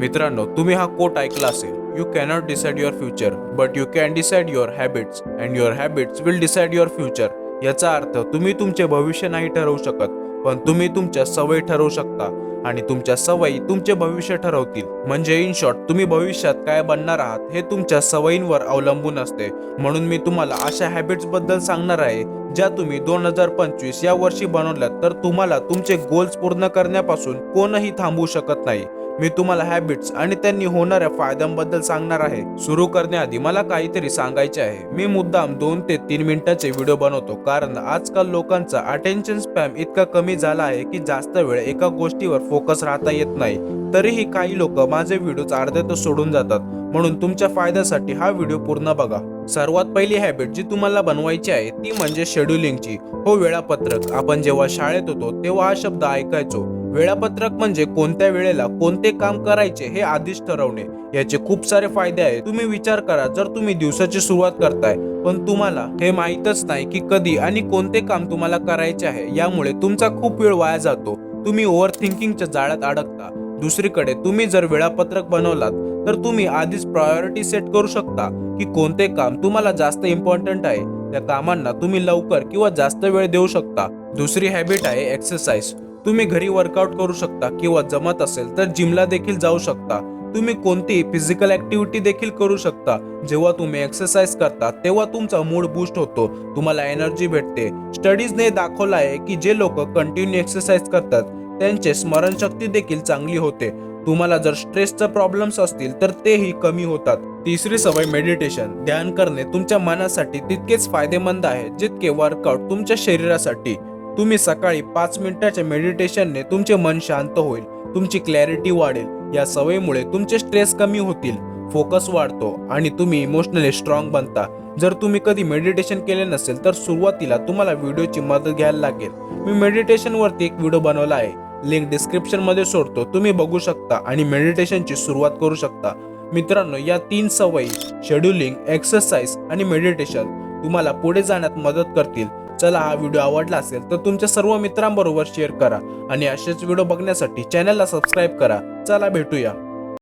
मित्रांनो तुम्ही हा कोट ऐकला असेल you cannot decide your future but you can decide your habits and your habits will decide your future याचा अर्थ तुम्ही तुमचे भविष्य नाही ठरवू शकत पण तुम्ही तुमच्या सवयी ठरवू शकता आणि तुमच्या सवयी तुमचे भविष्य ठरवतील. म्हणजे इन शॉर्ट तुम्ही भविष्यात काय बनणार आहात हे तुमच्या सवयींवर अवलंबून असते. म्हणून मी तुम्हाला अशा हॅबिट्सबद्दल सांगणार आहे ज्या तुम्ही दोन हजार पंचवीस या वर्षी बनवल्यात तर तुम्हाला तुमचे गोल्स पूर्ण करण्यापासून कोणही थांबवू शकत नाही. मी तुम्हाला हॅबिट्स आणि त्यांनी होणाऱ्या फायद्यांबद्दल सांगणार आहे. सुरू करण्याआधी मला काहीतरी सांगायचे आहे. मी मुद्दाम दोन ते तीन मिनिटाचे व्हिडिओ बनवतो कारण आजकाल लोकांचा अटेन्शन स्पॅम इतका कमी झाला आहे की जास्त वेळ एका गोष्टीवर फोकस राहता येत नाही. तरीही काही लोक माझे व्हिडिओ अर्ध्यातच सोडून जातात. म्हणून तुमच्या फायद्यासाठी हा व्हिडिओ पूर्ण बघा. सर्वात पहिली हॅबिट जी तुम्हाला बनवायची आहे ती म्हणजे शेड्युलिंगची हो वेळापत्रक. आपण जेव्हा शाळेत होतो तेव्हा हा शब्द ऐकायचो. वेळापत्रक म्हणजे कोणत्या वेळेला कोणते काम करायचे हे आधीच ठरवणे. याचे खूप सारे फायदे आहेत. तुम्ही विचार करा जर तुम्ही दिवसाची सुरुवात करताय पण तुम्हाला हे माहीतच नाही की कधी आणि कोणते काम तुम्हाला करायचे आहे यामुळे तुमचा खूप वेळ वाया जातो. तुम्ही ओव्हर थिंकिंगच्या जाळ्यात अडकता. दुसरीकडे तुम्ही जर वेळापत्रक बनवलात तर तुम्ही आधीच प्रायोरिटी सेट करू शकता की कोणते काम तुम्हाला जास्त इम्पॉर्टंट आहे. त्या कामांना तुम्ही लवकर किंवा जास्त वेळ देऊ शकता. दुसरी हॅबिट आहे एक्सरसाइज. तुम्ही घरी वर्कआउट करू शकता किंवा जमत असेल तर जिमला देखील जाऊ शकता. तुम्ही कोणतीही फिजिकल ऍक्टिव्हिटी देखील करू शकता. जेव्हा तुम्ही एक्सरसाइज करता तेव्हा तुमचा मूड बूस्ट होतो. तुम्हाला एनर्जी भेटते. स्टडीजने दाखवलं आहे की जे लोक कंटिन्यू एक्सरसाइज करतात त्यांचे स्मरणशक्ती देखील चांगली होते. तुम्हाला जर स्ट्रेसचा प्रॉब्लेम्स असतील तर तेही कमी होतात. तिसरी सवय मेडिटेशन ध्यान करणे तुमच्या मनासाठी तितकेच फायदेमंद आहे जितके वर्कआउट तुमच्या शरीरासाठी. तुम्ही सकाळी पाच मिनिटाच्या मेडिटेशनने तुमचे मन शांत होईल तुमची क्लॅरिटी वाढेल. या सवयीमुळे तुमचे स्ट्रेस कमी होतील. फोकस वाढतो आणि तुम्ही इमोशनली स्ट्रॉंग बनता. जर तुम्ही कधी मेडिटेशन केले नसेल तर सुरुवातीला तुम्हाला व्हिडिओची मदत घ्यायला लागेल. मी मेडिटेशन वरती एक व्हिडिओ बनवला आहे. लिंक डिस्क्रिप्शनमध्ये सोडतो. तुम्ही बघू शकता आणि मेडिटेशनची सुरुवात करू शकता. मित्रांनो या तीन सवयी शेड्युलिंग एक्सरसाइज आणि मेडिटेशन तुम्हाला पुढे जाण्यात मदत करतील. चला हा व्हिडिओ आवडला असेल तर तुमच्या सर्व मित्रांबरोबर शेअर करा आणि असेच व्हिडिओ बघण्यासाठी चॅनलला सबस्क्राईब करा. चला भेटूया.